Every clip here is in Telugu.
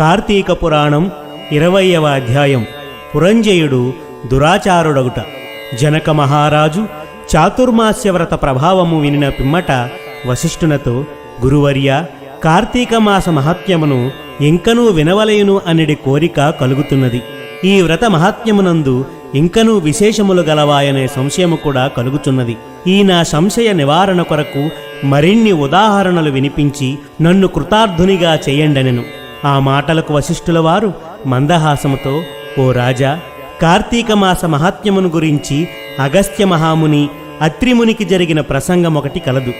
కార్తీక పురాణం ఇరవయవ అధ్యాయం. పురంజయుడు దురాచారుడగుట. జనక మహారాజు చాతుర్మాస్య వ్రత ప్రభావము వినిన పిమ్మట వశిష్ఠునతో గురువర్య కార్తీక మాస మహాత్మ్యమును ఇంకనూ వినవలయును అనిడి కోరిక కలుగుతున్నది. ఈ వ్రత మహాత్మ్యమునందు ఇంకనూ విశేషములు గలవాయనే సంశయము కూడా కలుగుతున్నది. ఈ నా సంశయ నివారణ కొరకు మరిన్ని ఉదాహరణలు వినిపించి నన్ను కృతార్థునిగా చేయండనెను. ఆ మాటలకు వశిష్ఠుల వారు మందహాసముతో ఓ రాజా కార్తీక మాస మహాత్మ్యమును గురించి అగస్త్య మహాముని అత్రిమునికి జరిగిన ప్రసంగం ఒకటి కలదు.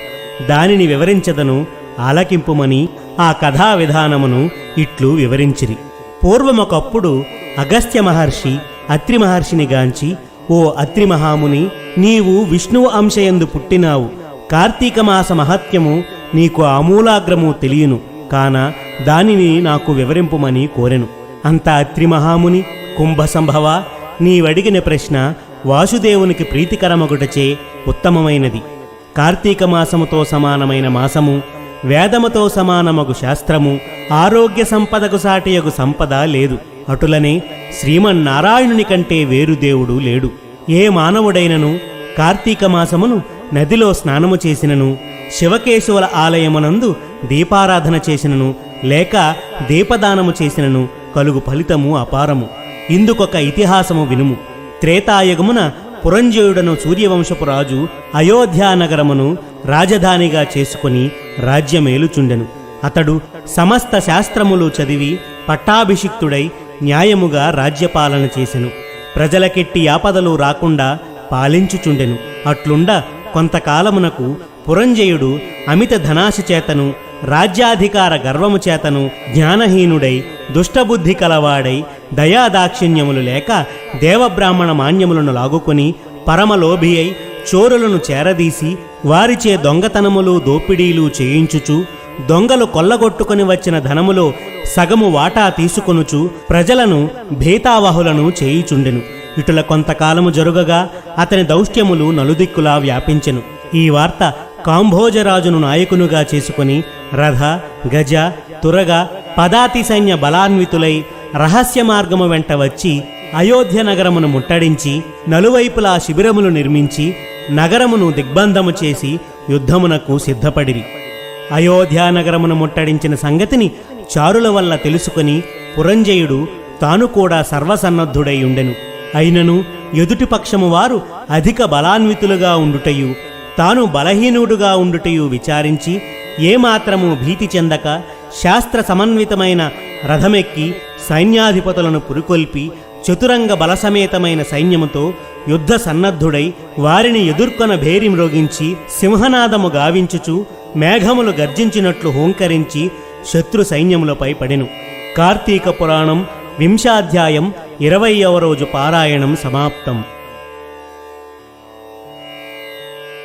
దానిని వివరించదను ఆలకింపుమని ఆ కథా విధానమును ఇట్లు వివరించిరి. పూర్వమొకప్పుడు అగస్త్య మహర్షి అత్రి మహర్షిని గాంచి ఓ అత్రి మహాముని నీవు విష్ణువు అంశయందు పుట్టినావు. కార్తీక మాస మహత్యము నీకు ఆమూలాగ్రము తెలియను. కాన దానిని నాకు వివరింపుమని కోరెను. అంత అత్రిమహాముని కుంభ సంభవ నీవడిగిన ప్రశ్న వాసుదేవునికి ప్రీతికరమగుటచే ఉత్తమమైనది. కార్తీక మాసముతో సమానమైన మాసము వేదముతో సమానమగు శాస్త్రము ఆరోగ్య సంపదకు సాటియగు సంపద లేదు. అటులనే శ్రీమన్నారాయణుని కంటే వేరు దేవుడు లేడు. ఏ మానవుడైనను కార్తీక మాసమును నదిలో స్నానము చేసినను శివకేశవుల ఆలయమునందు దీపారాధన చేసినను లేక దీపదానము చేసినను కలుగు ఫలితము అపారము. ఇందుకొక ఇతిహాసము వినుము. త్రేతాయుగమున పురంజయుడను సూర్యవంశపు రాజు అయోధ్యానగరమును రాజధానిగా చేసుకుని రాజ్యమేలుచుండెను. అతడు సమస్త శాస్త్రములు చదివి పట్టాభిషిక్తుడై న్యాయముగా రాజ్యపాలన చేసెను. ప్రజలకెట్టి ఆపదలు రాకుండా పాలించుచుండెను. అట్లుండ కొంతకాలమునకు పురంజయుడు అమిత ధనాశ చేతను రాజ్యాధికార గర్వము చేతను జ్ఞానహీనుడై దుష్టబుద్ధి కలవాడై దయాదాక్షిణ్యములు లేక దేవబ్రాహ్మణ మాన్యములను లాగుకొని పరమలోభి అయి చోరులను చేరదీసి వారిచే దొంగతనములు దోపిడీలు చేయించుచు దొంగలు కొల్లగొట్టుకుని వచ్చిన ధనములో సగము వాటా తీసుకొనుచు ప్రజలను భీతావహులను చేయుచుండెను. ఇటుల కొంతకాలము జరుగగా అతని దౌష్ట్యములు నలుదిక్కులా వ్యాపించెను. ఈ వార్త కాంభోజరాజును నాయకునుగా చేసుకుని రథ గజ తురగ పదాతి సైన్య బలాన్వితులై రహస్య మార్గము వెంట వచ్చి అయోధ్య నగరమును ముట్టడించి నలువైపులా శిబిరములు నిర్మించి నగరమును దిగ్బంధము చేసి యుద్ధమునకు సిద్ధపడిరి. అయోధ్యా నగరమును ముట్టడించిన సంగతిని చారుల వల్ల తెలుసుకుని పురంజయుడు తాను కూడా సర్వసన్నద్ధుడై ఉండెను. అయినను ఎదుటి పక్షము వారు అధిక బలాన్వితులుగా ఉండుటయు తాను బలహీనుడుగా ఉండుటయు విచారించి ఏమాత్రము భీతి చెందక శాస్త్ర సమన్వితమైన రథమెక్కి సైన్యాధిపతులను పురికొల్పి చతురంగ బలసమేతమైన సైన్యముతో యుద్ధ సన్నద్ధుడై వారిని ఎదుర్కొన భేరి మ్రోగించి సింహనాదము గావించుచు మేఘములు గర్జించినట్లు హోంకరించి శత్రు సైన్యములపై పడెను. కార్తీక పురాణం వింశాధ్యాయం ఇరవయవ రోజు పారాయణం సమాప్తం.